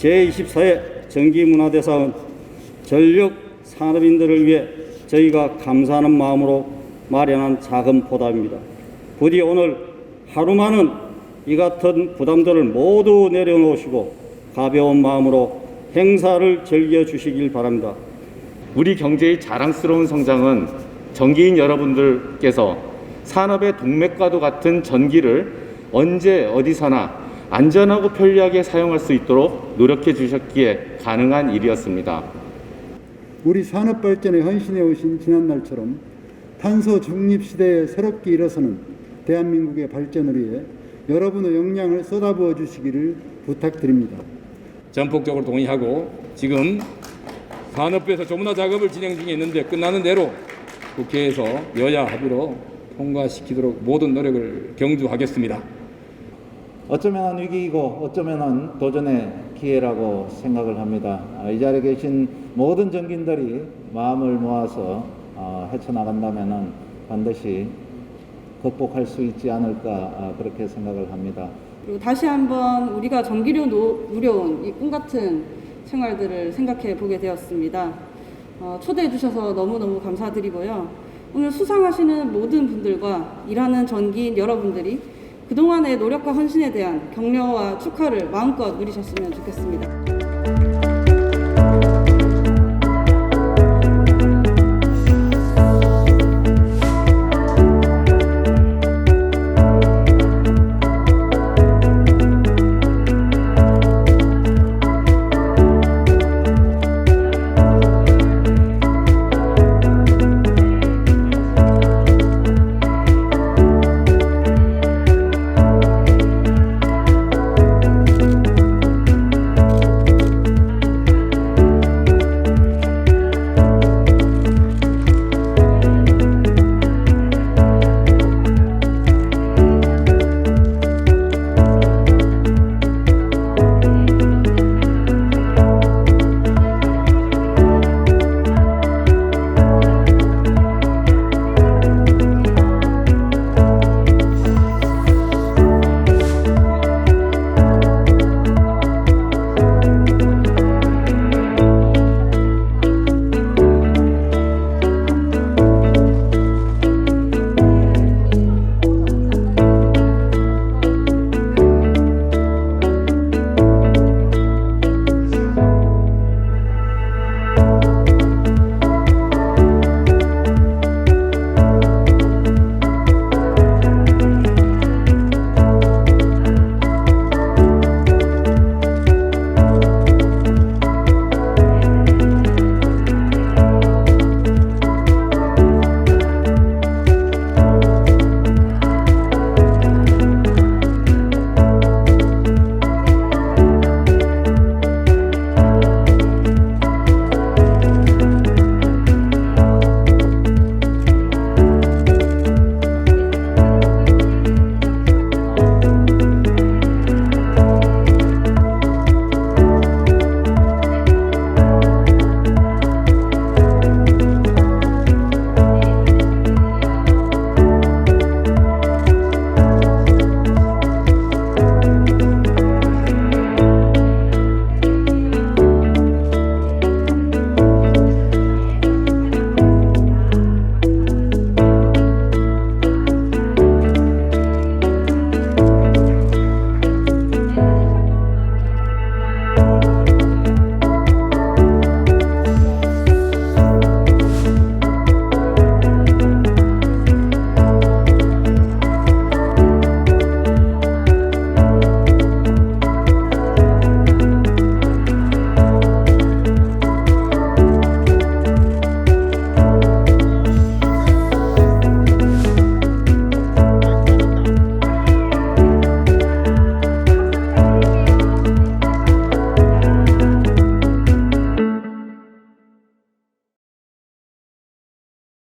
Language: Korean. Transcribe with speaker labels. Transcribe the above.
Speaker 1: 제24회 전기문화대상은 전력 산업인들을 위해 저희가 감사하는 마음으로 마련한 작은 보답입니다. 부디 오늘 하루만은 이 같은 부담들을 모두 내려놓으시고 가벼운 마음으로 행사를 즐겨 주시길 바랍니다.
Speaker 2: 우리 경제의 자랑스러운 성장은 전기인 여러분들께서 산업의 동맥과도 같은 전기를 언제 어디서나 안전하고 편리하게 사용할 수 있도록 노력해 주셨기에 가능한 일이었습니다.
Speaker 3: 우리 산업 발전에 헌신해 오신 지난날처럼 탄소 중립 시대에 새롭게 일어서는 대한민국의 발전을 위해 여러분의 역량을 쏟아부어 주시기를 부탁드립니다.
Speaker 4: 전폭적으로 동의하고 지금 산업부에서 조문화 작업을 진행 중에 있는데 끝나는 대로 국회에서 여야 합의로 통과시키도록 모든 노력을 경주하겠습니다.
Speaker 5: 어쩌면 위기이고 어쩌면 도전의 기회라고 생각을 합니다. 아, 이 자리에 계신 모든 정기인들이 마음을 모아서 어, 헤쳐나간다면 반드시 극복할 수 있지 않을까 아, 그렇게 생각을 합니다.
Speaker 6: 그리고 다시 한번 우리가 전기료 노- 누려온 이 꿈 같은 생활들을 생각해 보게 되었습니다. 어, 초대해 주셔서 너무너무 감사드리고요. 오늘 수상하시는 모든 분들과 일하는 전기인 여러분들이 그동안의 노력과 헌신에 대한 격려와 축하를 마음껏 누리셨으면 좋겠습니다.